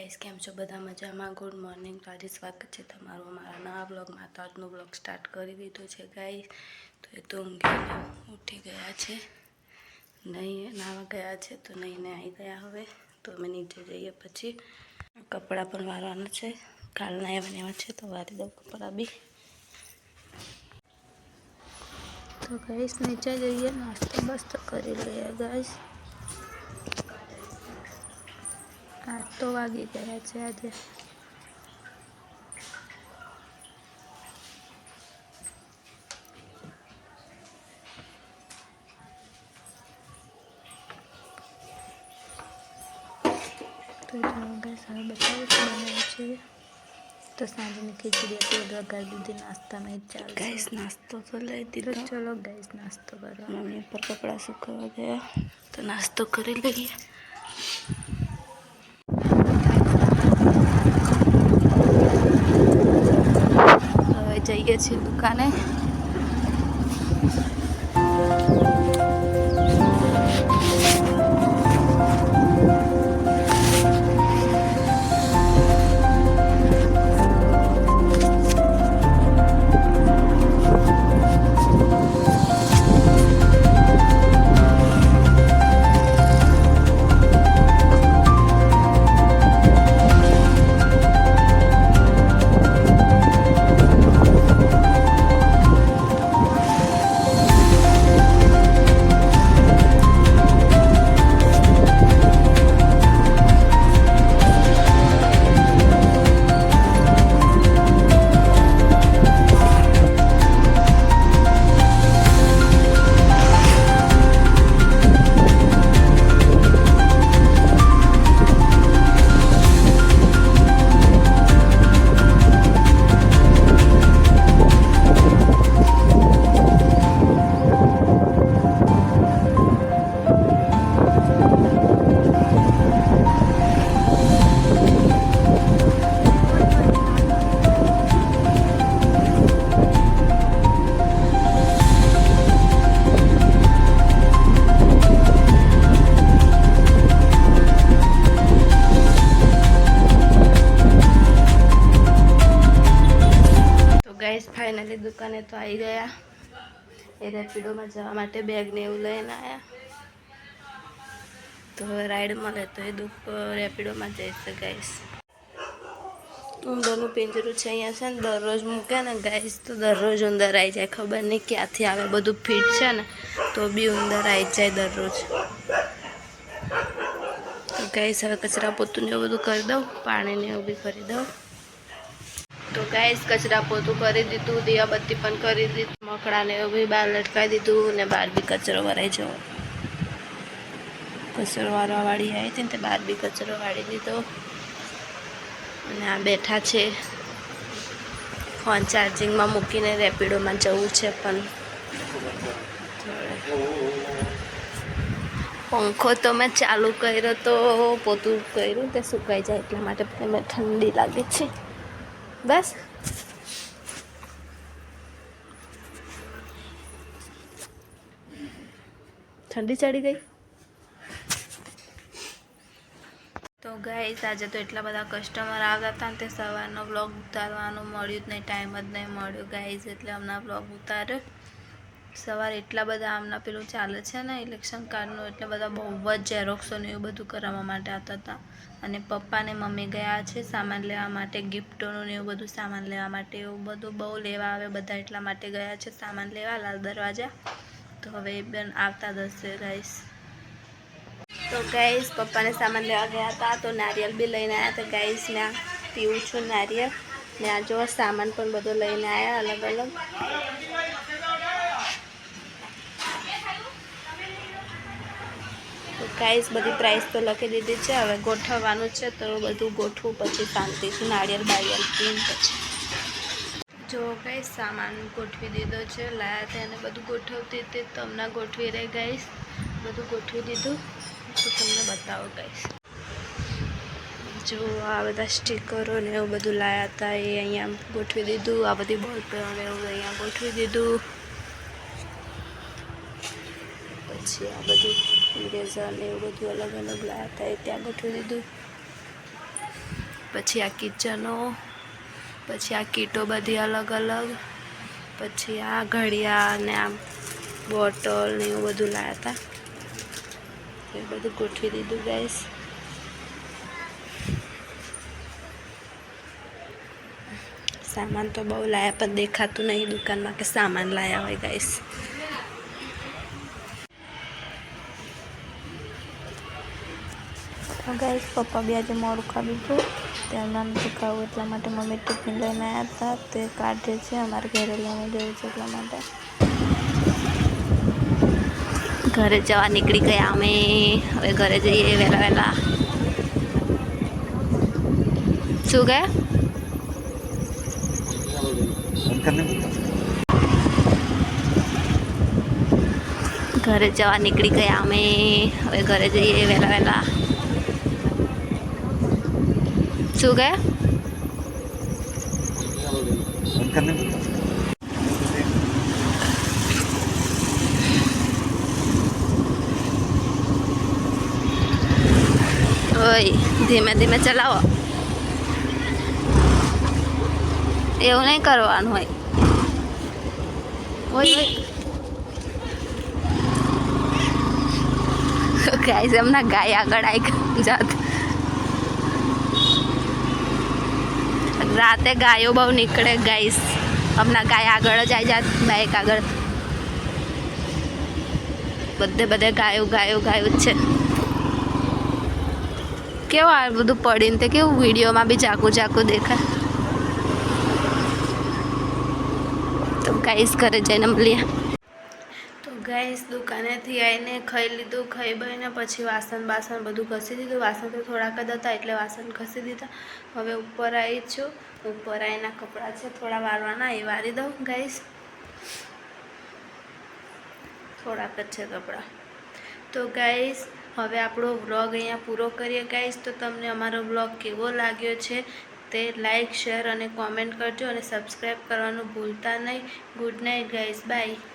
Guys, કેમ છો બધા મજામાં? ગુડ મોર્નિંગ તો આજે સ્વાગત છે તમારું અમારા નવા બ્લોગમાં તો આજનો બ્લોગ સ્ટાર્ટ કરી દીધો છે ગાઈસ. તો એ તો ઊંઘીને ઉઠી ગયા છે. નહીં નાવા ગયા છે તો નહીંને આવી ગયા હવે. તો અમે નીચે જઈએ પછી. કપડાં પણ વારવાના છે. કાલના એવા એવા છે તો વારી દઉં કપડાં બી. તો ગાઈસ, નીચે જઈએ. નાસ્તો બસ્તો કરી લઈએ ગાઈસ. આઠ તો વાગી ગયા છે આજે. તો ગાઈસ હવે બતાવું છું બનાવ્યું છે. તો સાંજની ખીચડી હતી વઘારી દીધી નાસ્તામાં જ ચાલ ગાઈસ નાસ્તો તો લઈ દીધો. ચલો ગાઈસ નાસ્તો કરવા. મમ્મી ઉપર કપડાં સુકવવા ગયા. તો નાસ્તો કરી લઈએ હવે જઈએ છીએ દુકાને. ગાઈસ ફાઇનલી દુકાને તો આવી ગયા. એ રેપિડોમાં જવા માટે બેગને એવું લઈને આવ્યા તો હવે રાઈડ મળે તો એ દુઃખ રેપિડોમાં જઈશ ગાઈસ ઉંદરનું પિંજરું છે અહીંયા છે ને, દરરોજ મૂકે ને ગાઈસ તો દરરોજ ઉંદર આવી જાય. ખબર નહીં ક્યાંથી આવે. બધું ફિટ છે ને, તો બી ઉંદર આવી જાય દરરોજ. ગાઈસ હવે કચરા પોતું ને એવું બધું કરી દઉં, પાણીને એવું બી કરી દઉં. તો ગાઈસ કચરા પોતું કરી દીધું, દિયાબત્તી પણ કરી દીધું. મકડાને એવું બી બહાર લટકાવી દીધું ને બહાર બી કચરો ભરાઈ જવો. કચરો વાળવા વાળી આવી હતી ને તે બહાર બી કચરો વાળી દીધો. અને આ બેઠા છે. ફોન ચાર્જિંગમાં મૂકીને રેપિડોમાં જવું છે પણ. પંખો તો મેં ચાલુ કર્યો તો પોતું કર્યું તે સુકાઈ જાય એટલા માટે મને ઠંડી લાગે છે. બસ. ઠંડી ચડી ગઈ? તો ગાઈઝ આજે તો એટલા બધા કસ્ટમર આવતા હતા તે સવારનો બ્લોગ ઉતારવાનું મળ્યું જ નહીં ટાઈમ જ નહીં મળ્યો. ગાઈઝ એટલે હમણાં બ્લોગ ઉતાર્યો. સવારે એટલા બધા આમના પેલું ચાલે છે ને ઇલેક્શન કાર્ડનું એટલે બધા બહુ જ ઝેરોક્સો ને એવું બધું કરાવવા માટે આવતા હતા. અને પપ્પા ને મમ્મી ગયા છે સામાન લેવા માટે ગિફ્ટોનું ને એવું બધું સામાન લેવા માટે, એવું બધું બહુ લેવા આવે, બધા એટલા માટે ગયા છે સામાન લેવા, લાલ દરવાજા. તો હવે એ બેન આવતા દસે ગાઈશ તો ગાઈશ પપ્પાને સામાન લેવા ગયા હતા, તો નારિયેલ બી લઈને આવ્યા તો ગાઈશ ને પીવું છું નારિયેલ. ને આ જો સામાન પણ બધો લઈને આવ્યા અલગ અલગ તો ગાઈસ બધી પ્રાઇસ તો લખી દીધી છે. હવે ગોઠવવાનું છે તો બધું ગોઠવું, પછી શાંતિથી નાળિયેર, બાળિયેર પીને પછી. જો કંઈ સામાન ગોઠવી દીધો છે, લાયા તેને બધું ગોઠવતી હતી. તમને ગોઠવી રહી ગાઈશ બધું ગોઠવી દીધું. તો તમને બતાવો ગાઈશ જો આ બધા સ્ટીકરો ને એવું બધું લાયા હતા, એ અહીંયા ગોઠવી દીધું. આ બધી બોલ પેન એવું અહીંયા ગોઠવી દીધું. પછી આ બધું ઇરેઝર ને એવું બધું અલગ અલગ લાયા હતા. એ ત્યાં ગોઠવી દીધું. પછી આ કિચનો, પછી આ કીટો બધી અલગ અલગ, પછી આ ઘડિયાળ ને આ બોટલ ને એવું બધું લાવ્યા હતા. એ બધું ગોઠવી દીધું ગાઈસ સામાન તો બહુ લાયા, પણ દેખાતું નહીં દુકાનમાં કે સામાન લાયા હોય ગાઈસ ગાઈસ પપ્પા બી આજે મોડું ખાધું હતું તેમના નથી ખાવું એટલા માટે મમ્મી ટિફિન લઈને આવ્યા હતા. તે કાઢે છે, અમારે ઘરે લઈને જવું છે એટલા માટે. ઘરે જવા નીકળી ગયા અમે. હવે ઘરે જઈએ વહેલા વહેલા. શું ગયા ઘરે જવા નીકળી ગયા અમે. હવે ઘરે જઈએ વહેલા વહેલા. શું ગયા ઓય ધીમે ધીમે ચલાવો એવું નહીં કરવાનું હોય ઓય ઓય ગાઈસ એમના ગાય આગળ આવી જાત રાતે ગાયો બહુ નીકળે ગાઈસ. હમણાં ગાય આગળ જ આવી જાત બાઇક આગળ. બધે બધે ગાયો ગાયો ગાયો જ છે. કેવું આ બધું પડીને તે કેવું વિડીયોમાં બી જાકું જાકું દેખાય. તો ગાઈસ ઘરે જઈને મળીએ. ગાઈસ દુકાનેથી આવીને ખાઈ લીધું, ખાઈ બહીને પછી વાસણ બાસણ બધું ઘસી દીધું. વાસણ તો થોડાક જ હતા એટલે વાસણ ઘસી દીધા. હવે ઉપર આવી છું. ઉપર આવીના કપડાં છે, થોડા વારવાના એ વારી દઉં ગાઈસ. થોડાક જ છે કપડાં. તો ગાઈસ, હવે આપણો વ્લોગ અહીંયા પૂરો કરીએ ગાઈસ. તો તમને અમારો વ્લોગ કેવો લાગ્યો છે તે લાઈક, શેર અને કોમેન્ટ કરજો અને સબસ્ક્રાઈબ કરવાનું ભૂલતા નહીં. Good night guys, bye.